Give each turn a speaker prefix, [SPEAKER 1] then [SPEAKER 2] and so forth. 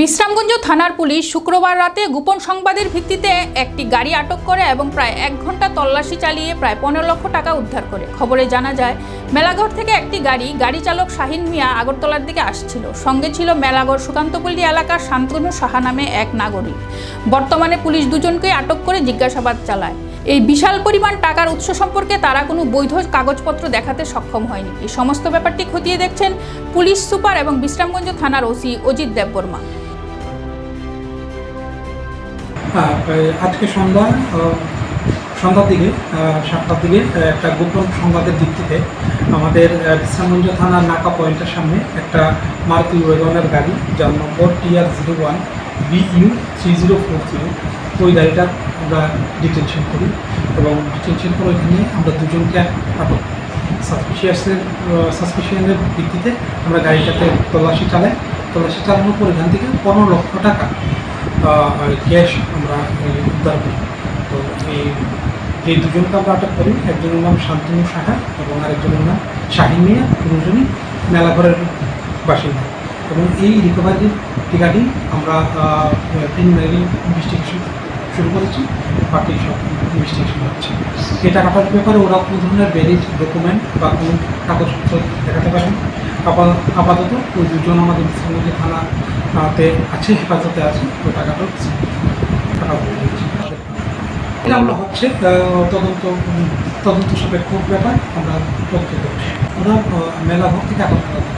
[SPEAKER 1] বিশ্রামগঞ্জ থানার পুলিশ শুক্রবার রাতে গোপন সংবাদের ভিত্তিতে একটি গাড়ি আটক করে এবং প্রায় এক ঘণ্টা তল্লাশি চালিয়ে প্রায় পনেরো লক্ষ টাকা উদ্ধার করে। খবরে জানা যায়, মেলাঘর থেকে একটি গাড়ি গাড়ি চালক শাহিন মিয়া আগরতলার দিকে আসছিল। সঙ্গে ছিল মেলাঘর সুকান্তপল্লী এলাকার শান্তনু সাহা নামে এক নাগরিক। বর্তমানে পুলিশ দুজনকে আটক করে জিজ্ঞাসাবাদ চালায়। এই বিশাল পরিমাণ টাকার উৎস সম্পর্কে তারা কোনো বৈধ কাগজপত্র দেখাতে সক্ষম হয়নি। এই সমস্ত ব্যাপারটি খতিয়ে দেখছেন পুলিশ সুপার এবং বিশ্রামগঞ্জ থানার ওসি অজিত দেববর্মা।
[SPEAKER 2] হ্যাঁ আজকে সন্ধ্যা সন্ধ্যার দিকে সাতটার দিকে একটা গোপন সংবাদের ভিত্তিতে আমাদের আহ, বিশ্রামগঞ্জ থানার নাকা পয়েন্টের সামনে একটা মারুতি ওয়েগনের গাড়ি যার নম্বর TR zero one BU three zero four zero ওই গাড়িটা আমরা ডিটেনশন করি এবং ডিটেনশন করে ওইখানে আমরা দুজনকে আটক সাসপিশিয়াসের সাসপিশিয়ানের ভিত্তিতে আমরা গাড়িটাতে তল্লাশি চালাই। তল্লাশি চালানোর পর এখান থেকে পনেরো লক্ষ টাকা ক্যাশ আমরা উদ্ধার করি। তো এই এই দুজনকে আমরা আটক করি। একজনের নাম শান্তনু সাহা এবং আরেকজনের নাম শাহিন মিয়া। দুজনই মেলাঘরের বাসিন্দা। এবং এই রিকভারির টিকাটি আমরা তিন প্রিলিমিনারি ইনভেস্টিগেশন শুরু করেছি। বাকি সব ইনভেস্টিগেশন হচ্ছে। এই টাকাটার ব্যাপারে ওরা কোনো ধরনের ভ্যালিড ডকুমেন্ট বা কোনো কাগজপত্র দেখাতে পারেন? আপাতত ওই দুজন আমাদের থানাতে আছে, হেফাজতে আছে, ওই টাকাটা আমরা হচ্ছে তদন্ত তদন্ত সাপেক্ষ ব্যাপার আমরা তথ্য আমরা মেলা ভোগ থেকে থেকে